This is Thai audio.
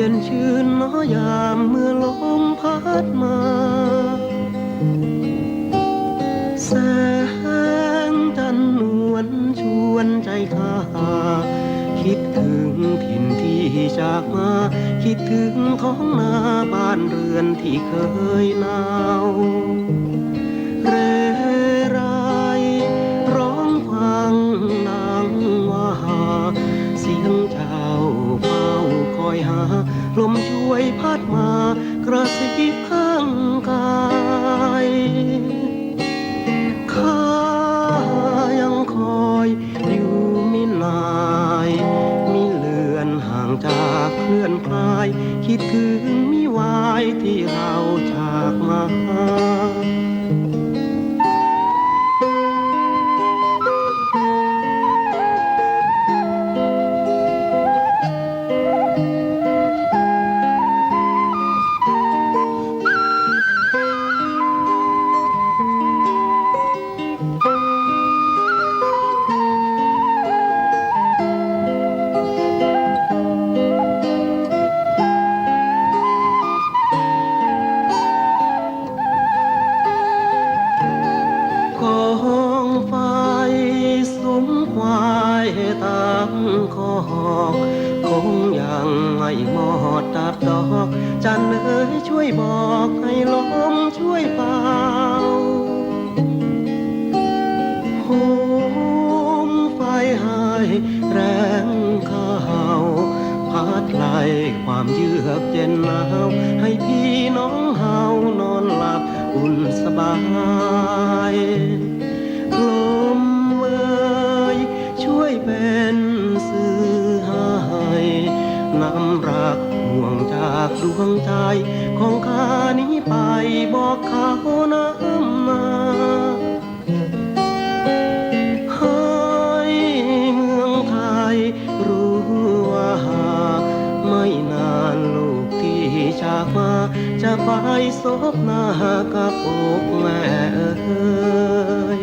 ย็นชื่นน้อยามเมื่อลมพัดมาแสงจันทร์นวลชวนใจข้าคิดถึงถิ่นที่จากมา คิดถึงท้องนาบ้านเรือนที่เคยหนาวเรไรร้องฟังนางว่าเสียง อยหา ลมช่วยพัดมากระซิบข้างกายข้ายังคอยอยู่ไมินายมีเลือนห่างจากเคลื่อนคลาย คิดถึงมิวายที่เราจากมาายตั้งคอกคงยังไม่หมดตับดอก จันเอ๋ยช่วยบอกให้ลมช่วยเป่าโหมไฟให้แรงข้าวพัดไล่ความเยือกเย็นหนาวให้พี่น้องเฮานอนหลับอุ่นสบาย นำรักห่วงจากดวงใจของข้านี้ไปบอกเขาน้ำมาให้เมืองไทยรู้ว่าหาไม่นานลูกที่จากมา จะไปซบหน้ากับอกแม่เอ้ย